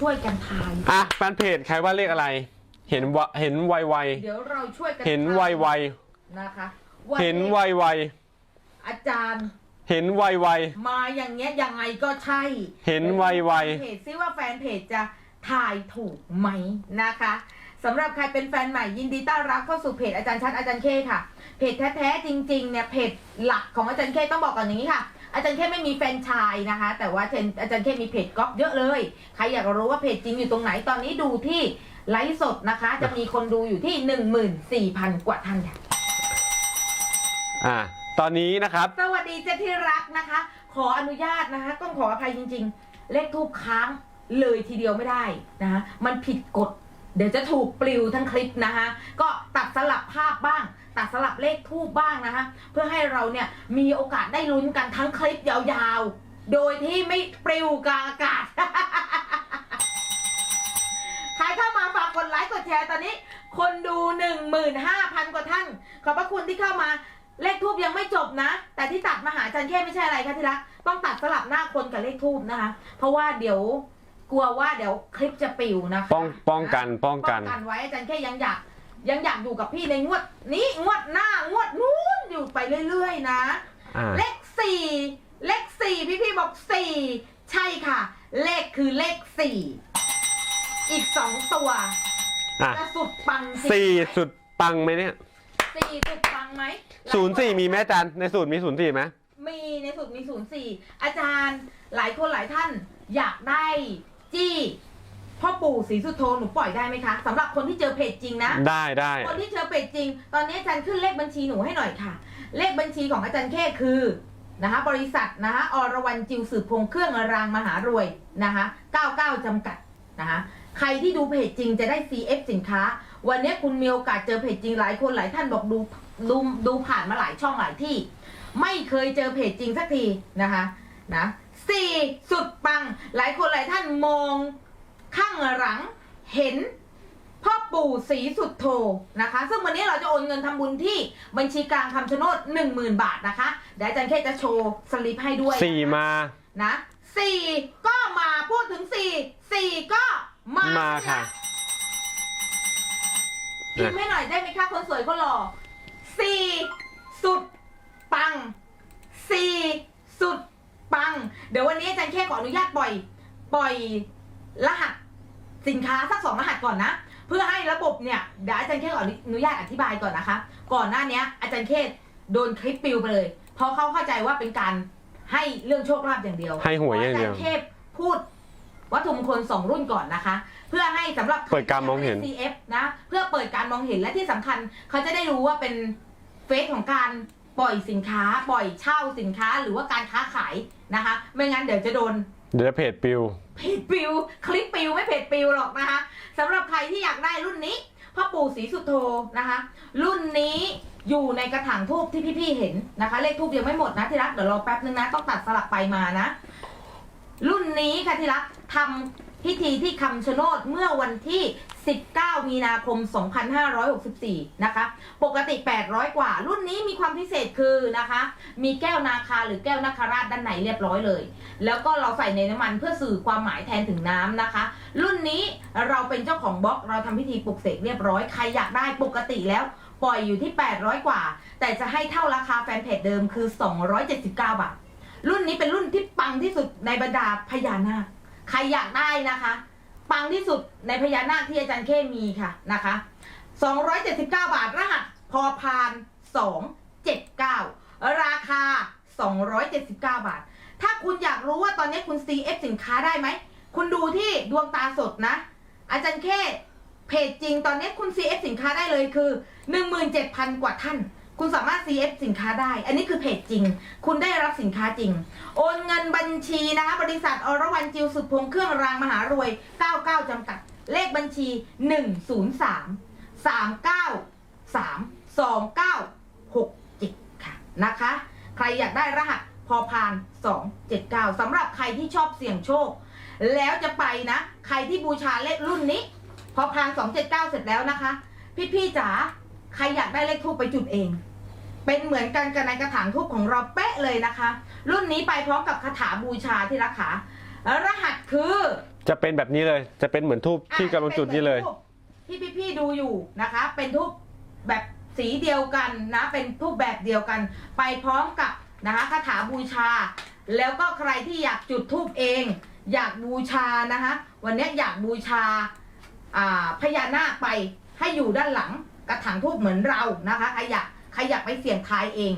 ช่วยกันทาย อะแฟนเพจใครว่าเลขอะไร เห็นวะเห็นไวไวเดี๋ยวเราช่วยกันๆเห็นทายไวไวนะคะๆเห็นไวลขไวอาจารย์ๆเห็นไวไวมาอย่างเงี้ยยังไงก็ใช่เห็นไวๆแฟนเพจซิว่าแฟนเพจจะถ่ายถูกไหมนะคะสำหรับใครเป็นแฟนใหม่ยินดีต้อนรับเข้าสู่เพจอาจารย์ชัดอาจารย์เคค่ะ เพจแท้ๆจริงๆเนี่ยเพจหลักของอาจารย์เคต้องบอกก่อนอย่างนี้ค่ะ อาจารย์เคไม่มีแฟนชายนะคะ แต่ว่าเทรนอาจารย์เคมีเพจก๊อปเยอะเลยใครอยากรู้ว่าเพจจริงอยู่ตรงไหนตอนนี้ดูที่ไลฟ์สดนะคะ จะมีคนดูอยู่ที่ 14,000 กว่าท่านค่ะอะตอนนี้นะครับ สวัสดีเจ้าที่รักนะคะ ขออนุญาตนะคะ ต้องขออภัยจริง ๆ เลขทูบค้างเลยทีเดียวไม่ได้นะคะมันผิดกฎ เดี๋ยวจะถูกปลิวทั้งคลิปนะคะ ก็ตัดสลับภาพบ้าง ตัดสลับเลขทูบบ้างนะคะ เพื่อให้เราเนี่ยมีโอกาสได้ลุ้นกันทั้งคลิปยาวๆ โดยที่ไม่ปลิวกลางอากาศใครเข้ามาฝากกดไลค์กดแชร์ตอนนี้ คนดู 15,000 กว่าท่าน ขอบพระคุณที่เข้ามาเลขทูบยังไม่จบนะ แต่ที่ตัดมาหาจันแค่ไม่ใช่อะไรคะที่รักต้องตัดสลับหน้าคนกับเลขทูบนะคะ เพราะว่าเดี๋ยว กลัวว่าเดี๋ยวคลิปจะปิวนะคะป้องป้องกันป้องกัน ป้องกันไว้อาจารย์แค่ยังอยากยังอยากอยู่กับพี่ในงวดนี้งวดหน้างวดนู้นอยู่ไปเรื่อยๆนะ อ่า เลขสี่เลขสี่พี่พี่ๆบอกสี่ใช่ค่ะ เลขคือเลขสี่อีกสองตัวอะจะสุดปังสี่สุดปังไหมเนี่ยสี่สุดปังไหมศูนย์สี่มีไหมอาจารย์ในสูตรมีศูนย์สี่ไหม มีในสุดมีศูนย์สี่อาจารย์หลายคนหลายท่านอยากได้ จี้พ่อปู่ศรีสุโธหนูปล่อยได้ไหมคะสำหรับคนที่เจอเพจจริงนะ ได้ได้คนที่เจอเพจจริง ตอนนี้อาจารย์ขึ้นเลขบัญชีหนูให้หน่อยค่ะ เลขบัญชีของอาจารย์แค่คือนะคะบริษัทนะคะอรวรรณจิวสืบพงษ์เครื่องรางมหารวยนะคะ99จำกัดนะคะใครที่ดูเพจจริงจะได้ CF สินค้า วันนี้คุณมีโอกาสเจอเพจจริงหลายคนหลายท่านบอกดูดูดูผ่านมาหลายช่องหลายที่ ไม่เคยเจอเพจจริงสักทีนะคะนะ สี่สุดปัง หลายคนหลายท่านมองข้างหลังเห็นพ่อปู่ศรีสุดโทนะคะ ซึ่งวันนี้เราจะโอนเงินทำบุญที่บัญชีกลางคำชะโนด10,000บาทนะคะเดี๋ยวอาจารย์เคจะโชว์สลิปให้ด้วยสี่มานะสี่ก็มาพูดถึงสี่สี่ก็มามาค่ะพิมพ์ให้หน่อยได้ไหมคะคนสวยคนหล่อสี่สุดปังสี่สุด ปัง เดี๋ยววันนี้อาจารย์เคขออนุญาตปล่อย ปล่อยรหัสสินค้าสักสองรหัสก่อนนะ เพื่อให้ระบบเนี่ยเดี๋ยวอาจารย์เคขออนุญาตอธิบายก่อนนะคะ ก่อนหน้าเนี้ยอาจารย์เคโดนคลิปปิวไปเลยเพราะเขาเข้าใจว่าเป็นการให้เรื่องโชคลาภอย่างเดียวให้หวยอย่างเดียวพระอาจารย์เคพูดวัตถุมงคลสองรุ่นก่อนนะคะ เพื่อให้สำหรับเปิดการมองเห็น CF นะ เพื่อเปิดการมองเห็นและที่สำคัญเขาจะได้รู้ว่าเป็นเฟสของการ ปล่อยสินค้าปล่อยเช่าสินค้าหรือว่าการค้าขายนะคะ ไม่งั้นเดี๋ยวจะโดนเดี๋ยวเพจปิวเพจปิว คลิปปิวไม่เพจปิวหรอกนะคะสำหรับใครที่อยากได้รุ่นนี้พ่อปู่ศรีสุโธนะคะ รุ่นนี้อยู่ในกระถางทูบที่พี่ๆเห็นนะคะ เลขทูบยังไม่หมดนะที่รักเดี๋ยวรอแป๊บนึงนะ ต้องตัดสลับไปมานะ รุ่นนี้ค่ะที่รักทำพิธีที่คำชะโนดเมื่อวันที่ 19 มีนาคม 2564 นะคะ ปกติ 800 กว่า รุ่นนี้มีความพิเศษคือนะคะ มีแก้วนาคาหรือแก้วนาคาราชด้านในเรียบร้อยเลย แล้วก็เราใส่ในน้ำมันเพื่อสื่อความหมายแทนถึงน้ำนะคะ รุ่นนี้เราเป็นเจ้าของบล็อกเราทำพิธีปลุกเสกเรียบร้อย ใครอยากได้ปกติแล้วปล่อยอยู่ที่ 800 กว่า แต่จะให้เท่าราคาแฟนเพจเดิมคือ 279 บาท รุ่นนี้เป็นรุ่นที่ปังที่สุดในบรรดาพญานาค ใครอยากได้นะคะ ปังที่สุดในพญานาคที่อาจารย์เคมีค่ะนะคะ 279 บาทรหัสพอพาน 279 ราคา 279 บาท ถ้าคุณอยากรู้ว่าตอนนี้คุณ CF สินค้าได้ไหม คุณดูที่ดวงตาสดนะ อาจารย์เคเพจจริงตอนนี้คุณ CF สินค้าได้เลยคือ 17,000 กว่าท่าน คุณสามารถ CF สินค้าได้ อันนี้คือเพจจริง คุณได้รับสินค้าจริง โอนเงินบัญชีนะคะบริษัทอรวรรณจิวสุดพงเครื่องรางมหารวย 99 จำกัด เลขบัญชี 103 393 2967 ค่ะนะคะ ใครอยากได้รหัสพอพาน 279 สำหรับใครที่ชอบเสี่ยงโชค แล้วจะไปนะ ใครที่บูชาเลขรุ่นนี้ พอพาน 279 เสร็จแล้วนะคะ พี่ๆจ๋า ใครอยากได้เลขทูปไปจุดเอง เป็นเหมือนกันกับในกระถางทูปของเราเป๊ะเลยนะคะ รุ่นนี้ไปพร้อมกับคาถาบูชาที่รักขารหัสคือจะเป็นแบบนี้เลยจะเป็นเหมือนทูบที่กำลังจุดนี้เลย ที่พี่ๆดูอยู่นะคะ เป็นทูบแบบสีเดียวกันนะ เป็นทูบแบบเดียวกัน ไปพร้อมกับนะคะคาถาบูชา แล้วก็ใครที่อยากจุดทูบเอง อยากบูชานะคะ วันนี้อยากบูชาอ่าพญานาคไปให้อยู่ด้านหลัง กระถางทูบเหมือนเรานะคะใครอยากใครอยากไปเสี่ยงทายเอง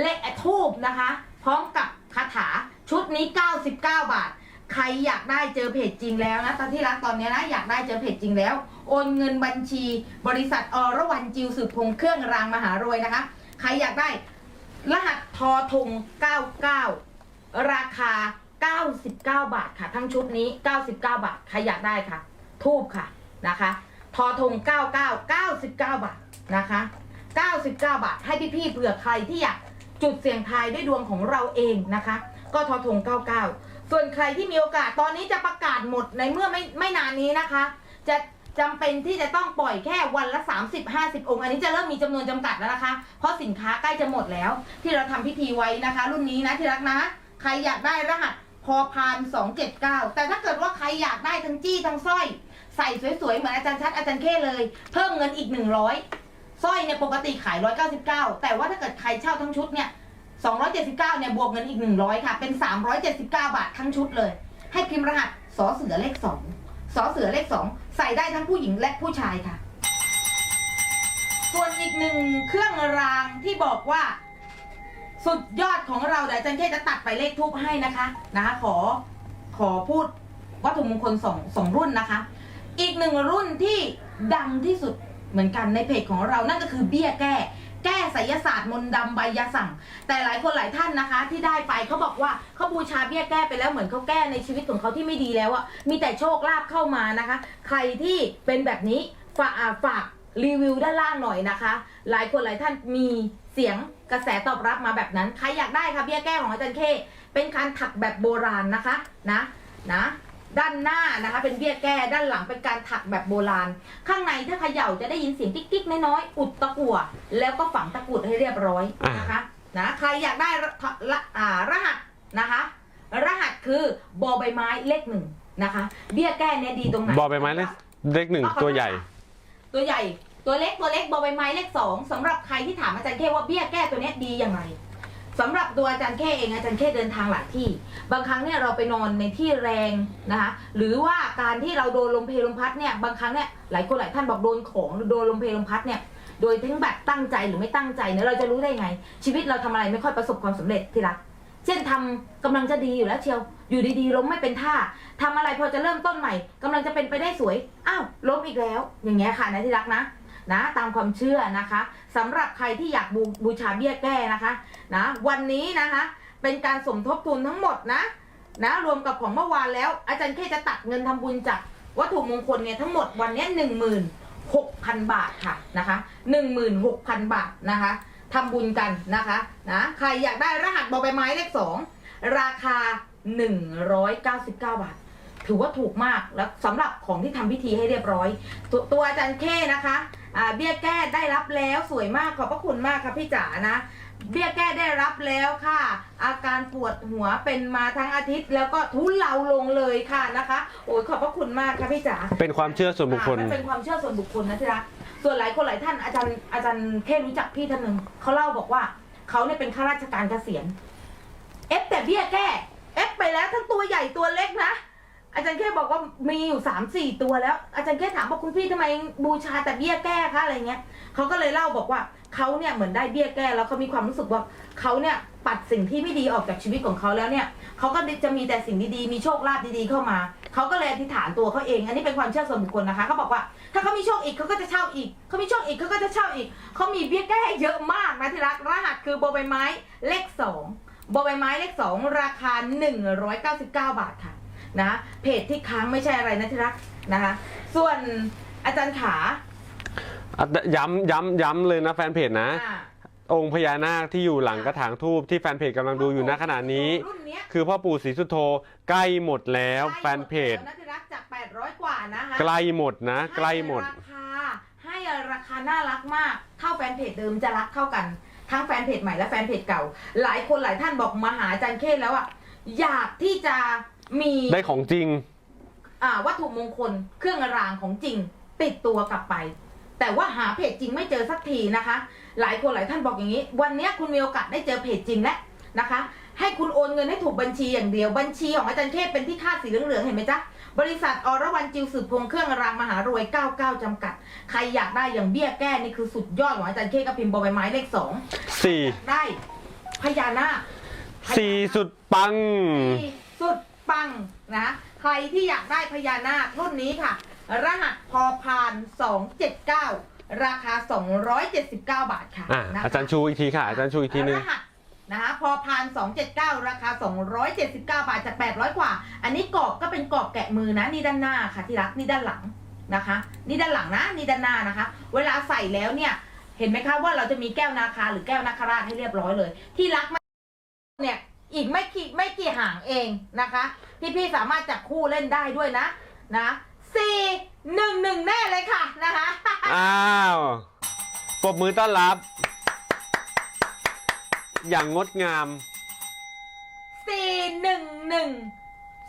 และทูบนะคะ พร้อมกับคาถาชุดนี้ 99 บาท ใครอยากได้เจอเพจจริงแล้วนะตอนที่รักตอนนี้นะอยากได้เจอเพจจริงแล้ว โอนเงินบัญชี บริษัทอรวรรณจิวสืบพงษ์เครื่องรางมหารวยนะคะ ใครอยากได้รหัสทอทง 99 ราคา 99 บาทค่ะ ทั้งชุดนี้ 99 บาท ใครอยากได้ค่ะ ทูบค่ะนะคะ ทอทง 99 99 บาทนะคะ 99 บาท ให้พี่ๆเผื่อใครที่อยากจุดเสี่ยงทายด้วยดวงของเราเองนะคะ ก็ทอทง 99 ส่วนใครที่มีโอกาสตอนนี้จะประกาศหมดในเมื่อไม่ไม่นานนี้นะคะ จะจำเป็นที่จะต้องปล่อยแค่วันละ 30-50 องค์ อันนี้จะเริ่มมีจำนวนจำกัดแล้วนะคะ เพราะสินค้าใกล้จะหมดแล้ว ที่เราทำพิธีไว้นะคะ รุ่นนี้นะที่รักนะ ใครอยากได้รหัสพอพาน279 แต่ถ้าเกิดว่าใครอยากได้ทั้งจี้ทั้งสร้อย ใส่สวยๆ เหมือนอาจารย์ชัดอาจารย์เข้เลย เพิ่มเงินอีก 100สร้อยเนี่ยปกติขาย 199 แต่ว่าถ้าเกิดใครเช่าทั้งชุดเนี่ย279เนี่ยบวกเงินอีก 100 ค่ะ เป็น 379 บาททั้งชุดเลย ให้พิมพ์รหัสสอเสือเลข2สอเสือเลข 2 ใส่ได้ทั้งผู้หญิงและผู้ชายค่ะ ส่วนอีกหนึ่งเครื่องรางที่บอกว่า สุดยอดของเราเดี๋ยวอาจารย์เทจะตัดไปเลขทูปให้นะคะนะคะ ขอขอพูดวัตถุมงคลสองสองรุ่นนะคะ อีกหนึ่งรุ่นที่ดังที่สุดเหมือนกันในเพจของเรานั่นก็คือเบี้ยแก้ แก้ไสยศาสตร์มนต์ดำใบยาสั่ง แต่หลายคนหลายท่านนะคะ ที่ได้ไปเขาบอกว่าเขาบูชาเบี้ยแก้ไปแล้วเหมือนเขาแก้ในชีวิตของเขาที่ไม่ดีแล้วอะมีแต่โชคลาภเข้ามานะคะ ใครที่เป็นแบบนี้ฝากฝากรีวิวด้านล่างหน่อยนะคะ หลายคนหลายท่านมีเสียงกระแสตอบรับมาแบบนั้น ใครอยากได้คะเบี้ยแก้ของอาจารย์เคเป็นการถักแบบโบราณนะคะนะนะ ด้านหน้านะคะ เป็นเบี้ยแก้ด้านหลังเป็นการถักแบบโบราณ ข้างในถ้าเขย่าจะได้ยินเสียงกิ๊กๆน้อยๆอุดตะกั่วแล้วก็ฝังตะกรุดให้เรียบร้อยนะคะนะใครอยากได้รละอ่ารหัสนะคะ รหัสคือบอใบไม้เลขหนึ่งนะคะ เบี้ยแก้เนี่ยดีตรงไหนบอใบไม้เลขเลขหนึ่งตัวใหญ่ ตัวใหญ่ตัวเล็กตัวเล็กบอใบไม้เลขสองสำหรับใครที่ถามอาจารย์เคว่าเบี้ยแก้ตัวเนี้ยดียังไง สำหรับตัวอาจารย์เคเองอาจารย์เคเดินทางหลายที่ บางครั้งเนี่ยเราไปนอนในที่แรงนะคะ หรือว่าการที่เราโดนลมเพลลมพัดเนี่ยบางครั้งเนี่ยหลายคนหลายท่านบอกโดนของโดนลมเพลลมพัดเนี่ยโดยทั้งแบบตั้งใจหรือไม่ตั้งใจเนี่ยเราจะรู้ได้ไง ชีวิตเราทำอะไรไม่ค่อยประสบความสำเร็จที่รักเช่นทำกำลังจะดีอยู่แล้วเชียว อยู่ดีๆล้มไม่เป็นท่าทำอะไรพอจะเริ่มต้นใหม่กำลังจะเป็นไปได้สวยอ้าวล้มอีกแล้ว อย่างเงี้ยค่ะนะที่รักนะ นะตามความเชื่อนะคะสำหรับใครที่อยากบูบชาเบี้ยแก้นะคะนะวันนี้นะคะ เป็นการสมทบทุนทั้งหมดนะนะรวมกับของเมื่อวานแล้ว อาจารย์เคจะตัดเงินทำบุญจากวัตถุมงคลเนี่ยทั้งหมดวันนี้หนึ่งหมื่นหกพันบาทค่ะนะคะหนึ่งหมื่นหกพันบาทนะคะทำบุญกันนะคะนะใครอยากได้รหัสบอใบไม้เลขสองราคา 199 บาท ถือว่าถูกมากแล้วสำหรับของที่ทำพิธีให้เรียบร้อย ตัวตัวอาจารย์เคนะคะ อ่าเบี้ยแก้ได้รับแล้วสวยมากขอบพระคุณมากค่ะพี่จ๋านะ เบี้ยแก้ได้รับแล้วค่ะ อาการปวดหัวเป็นมาทั้งอาทิตย์ แล้วก็ทุเลาลงเลยค่ะนะคะ โอ้ยขอบพระคุณมากค่ะพี่จ๋าเป็นความเชื่อส่วนบุคคล อ่ามันเป็นความเชื่อส่วนบุคคลนะที่รักส่วนหลายคนหลายท่านอาจารย์อาจารย์แค่รู้จักพี่ท่านหนึ่งเขาเล่าบอกว่าเขาเนี่ยเป็นข้าราชการเกษียณ เอฟแต่เบี้ยแก้ เอฟไปแล้วทั้งตัวใหญ่ตัวเล็กนะ อาจารย์แค่บอกว่ามีอยู่สามสี่ตัวแล้ว อาจารย์แค่ถามว่าคุณพี่ทำไมบูชาแต่เบี้ยแก้คะอะไรเงี้ยเขาก็เลยเล่าบอกว่าเขาเนี่ยเหมือนได้เบี้ยแก้แล้วเขามีความรู้สึกว่าเขาเนี่ยปัดสิ่งที่ไม่ดีออกจากชีวิตของเขาแล้วเนี่ยเขาก็จะมีแต่สิ่งดีๆมีโชคลาภดีๆเข้ามาเขาก็เลยอธิษฐานตัวเขาเอง อันนี้เป็นความเชื่อส่วนบุคคลนะคะเขาบอกว่าถ้าเขามีโชคอีกเขาก็จะเช่าอีกเขามีโชคอีกเขาก็จะเช่าอีกเขามีเบี้ยแก้เยอะมากนะที่รักรหัสคือโบอใบไม้เลขสองโบอใบไม้เลขสองราคา 199 บาทค่ะ นะเพจที่ค้างไม่ใช่อะไรนะที่รักนะคะ ส่วนอาจารย์ขาอะย้ำย้ำย้ำเลยนะแฟนเพจนะ อ่าองค์พญานาคที่อยู่หลังกระถางทูบที่แฟนเพจกำลังดูอยู่ณขณะนี้ รุ่นเนี้ยคือพ่อปู่ศรีสุโธใกล้หมดแล้วแฟนเพจ ใกล้หมดแล้วนะที่รักจาก 800 กว่านะคะ ใกล้หมดนะ ใกล้หมด ให้ราคาให้ราคาน่ารักมากเท่าแฟนเพจเดิมจะรักเท่ากัน ทั้งแฟนเพจใหม่และแฟนเพจเก่า หลายคนหลายท่านบอกมาหาอาจารย์เคนแล้วอะอยากที่จะ มีได้ของจริง อ่าวัตถุมงคลเครื่องรางของจริง ติดตัวกลับไป แต่ว่าหาเพจจริงไม่เจอสักทีนะคะ หลายคนหลายท่านบอกอย่างนี้ วันเนี้ยคุณมีโอกาสได้เจอเพจจริงแล้วนะคะ ให้คุณโอนเงินให้ถูกบัญชีอย่างเดียวบัญชีของอาจารย์เทพเป็นที่คาดสีเหลืองๆเห็นไหมจ๊ะบริษัทอรวรรณจิวสืบพงษ์เครื่องรางมหารวย 99 จำกัด ใครอยากได้อย่างเบี้ยแก้นี่คือสุดยอดของอาจารย์เคก็พิมพ์บอใบไม้เลขสองสี่ได้พญานาคสี่สุดปังสี่สุด ปังนะใครที่อยากได้พญานาครุ่นนี้ค่ะ รหัสพอพาน 279 ราคา 279 บาทค่ะอะนะคะอาจารย์ชูอีกทีค่ะ อาจารย์ชูอีกทีนึง รหัสนะคะพอพาน 279 ราคา 279 บาทจาก 800 กว่า อันนี้กรอบก็เป็นกรอบแกะมือนะนี่ด้านหน้าค่ะที่รักนี่ด้านหลังนะคะ นี่ด้านหลังนะนี่ด้านหน้านะคะ เวลาใส่แล้วเนี่ยเห็นไหมคะว่าเราจะมีแก้วนาคาหรือแก้วนาคราชให้เรียบร้อยเลย ที่รักมากเนี่ย อีกไม่กี่ไม่กี่ห่างเองนะคะพี่ๆสามารถจับคู่เล่นได้ด้วยนะ นะสี่หนึ่งหนึ่งแน่เลยค่ะนะคะอ้าวปรบมือต้อนรับ อย่างงดงามสี่หนึ่งหนึ่ง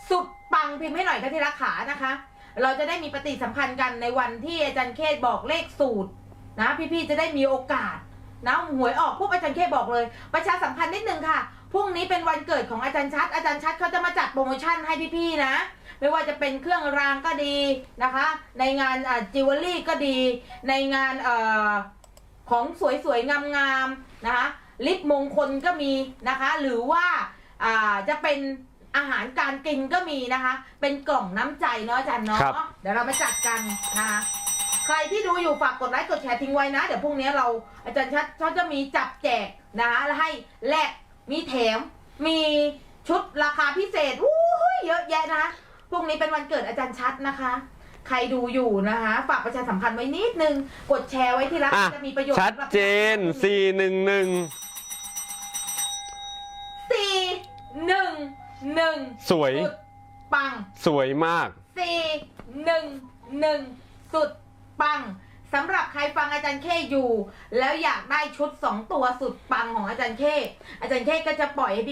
สุดปังพิมพ์ให้หน่อยค่ะที่รักขานะคะ เราจะได้มีปฏิสัมพันธ์กันในวันที่อาจารย์เคสบอกเลขสูตรนะ พี่ๆจะได้มีโอกาสนะหวยออกพวกอาจารย์เคบอกเลย ประชาสัมพันธ์นิดนึงค่ะ พรุ่งนี้เป็นวันเกิดของอาจารย์ชัด อาจารย์ชัดเขาจะมาจัดโปรโมชั่นให้พี่ๆนะ ไม่ว่าจะเป็นเครื่องรางก็ดีนะคะ ในงานจิวเวลรี่ก็ดี ในงานเออของสวยๆงามๆนะคะ ลิปมงคลก็มีนะคะ หรือว่าอ่าจะเป็นอาหารการกินก็มีนะคะ เป็นกล่องน้ำใจเนาะอาจารย์เนาะครับเดี๋ยวเรามาจัดกันนะคะใครที่ดูอยู่ฝากกดไลค์กดแชร์ทิ้งไว้นะ เดี๋ยวพรุ่งนี้เราอาจารย์ชัดเขาจะมีจับแจกนะคะแล้วให้แลก มีแถม มีชุดราคาพิเศษอู้ยเยอะแยะนะพรุ่งนี้เป็นวันเกิดอาจารย์ชัดนะคะ ใครดูอยู่นะคะ ฝากประชาสัมพันธ์ไว้นิดนึง กดแชร์ไว้ที่รักอะ จะมีประโยชน์ชัดสำหรับเจนสี่หนึ่งหนึ่งสี่หนึ่งหนึ่งสวย สุดปัง สวยมาก สี่หนึ่งหนึ่งสุดปัง สำหรับใครฟังอาจารย์เคอยู่ แล้วอยากได้ชุดสองตัวสุดปังของอาจารย์เคอาจารย์เคก็จะปล่อยให้พี่